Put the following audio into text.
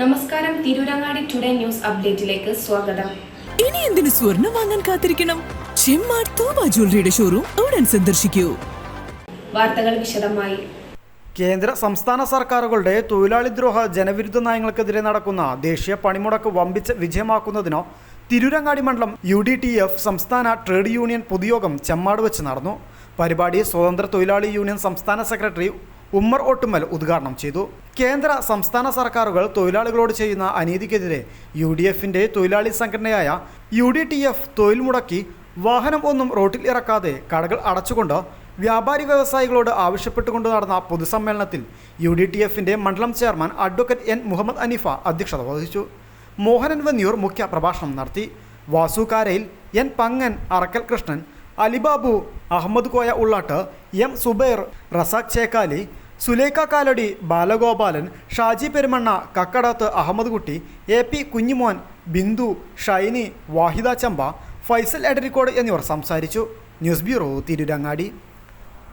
നമസ്കാരം Tirurangadi today news അപ്ഡേറ്റിലേക്ക് സ്വാഗതം. ഇനി എന്തിനു സ്വർണം വാങ്ങാൻ കാത്തിരിക്കണം? ചെമ്മാട് തോമ ജ്വല്ലറിയുടെ ഷോറൂം ഉടൻ സന്ദർശിക്കൂ. വാർത്തകൾ വിശദമായി. കേന്ദ്ര സംസ്ഥാന സർക്കാരുകളുടെ തൊഴിലാളിദ്രോഹ ജനവിരുദ്ധ നയങ്ങൾക്കെതിരെ നടക്കുന്ന ദേശീയ പണിമുടക്ക് വമ്പിച്ച് വിജയമാക്കുന്നതിനോ തിരൂരങ്ങാടി മണ്ഡലം യു ഡി ടി എഫ് സംസ്ഥാന ട്രേഡ് യൂണിയൻ പൊതുയോഗം ചെമ്മാട് വെച്ച് നടന്നു. പരിപാടി സ്വതന്ത്ര തൊഴിലാളി യൂണിയൻ സംസ്ഥാന സെക്രട്ടറി ഉമ്മർ ഒട്ടുമൽ ഉദ്ഘാടനം ചെയ്തു. കേന്ദ്ര സംസ്ഥാന സർക്കാരുകൾ തൊഴിലാളികളോട് ചെയ്യുന്ന അനീതിക്കെതിരെ യു ഡി എഫിന്റെ തൊഴിലാളി സംഘടനയായ യു ഡി ടി എഫ് തൊഴിൽ മുടക്കി വാഹനം ഒന്നും റോട്ടിൽ ഇറക്കാതെ കടകൾ അടച്ചുകൊണ്ട് വ്യാപാരി വ്യവസായികളോട് ആവശ്യപ്പെട്ടുകൊണ്ട് നടന്ന പൊതുസമ്മേളനത്തിൽ യു ഡി ടി എഫിന്റെ മണ്ഡലം chairman advocate N Muhammad Aneefa അധ്യക്ഷത വഹിച്ചു. മോഹനൻ വന്നിയൂർ മുഖ്യ പ്രഭാഷണം നടത്തി. Vasu Karayil N Pangan Arakkal Krishnan Alibabu Ahammed Koya Ullat M Zubair Razak Chekkali Sulekha Kalady Balagopalan Shaji Perumanna Kakkadath Ahammed Kutty A P Kunjumon Bindu Shiny Vahida Champa Faisal Edarikode എന്നിവർ സംസാരിച്ചു. News bureau Tirurangadi.